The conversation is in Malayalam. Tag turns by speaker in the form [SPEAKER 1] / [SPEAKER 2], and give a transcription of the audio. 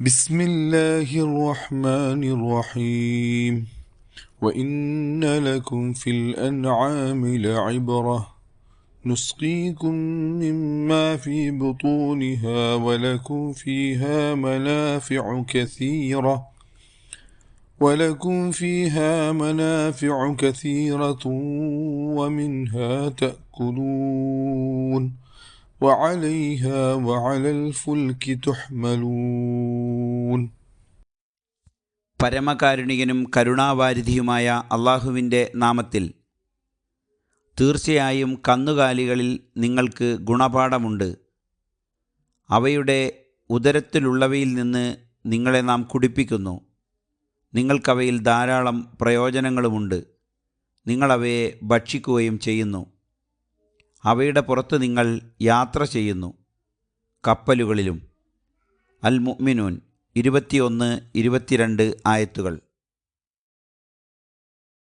[SPEAKER 1] بسم الله الرحمن الرحيم. وإن لكم في الأنعام لعبرة. نسقيكم مما في بطونها ولكم فيها منافع كثيرة. ولكم فيها منافع كثيرة ومنها تأكلون. وعليها وعلى الفلك تحملون.
[SPEAKER 2] പരമകാരുണികനും കരുണാവാരിധിയുമായ അള്ളാഹുവിന്റെ നാമത്തിൽ തീർച്ചയായും കന്നുകാലികളിൽ നിങ്ങൾക്ക് ഗുണപാഠമുണ്ട്. അവയുടെ ഉദരത്തിലുള്ളവയിൽ നിന്ന് നിങ്ങളെ നാം കുടിപ്പിക്കുന്നു. നിങ്ങൾക്കവയിൽ ധാരാളം പ്രയോജനങ്ങളുമുണ്ട്. നിങ്ങളവയെ ഭക്ഷിക്കുകയും ചെയ്യുന്നു. അവയുടെ പുറത്ത് നിങ്ങൾ യാത്ര ചെയ്യുന്നു. കപ്പലുകളിലും. അൽ മുഅ്മിനൂൻ ഇരുപത്തിയൊന്ന് ഇരുപത്തിരണ്ട് ആയത്തുകൾ.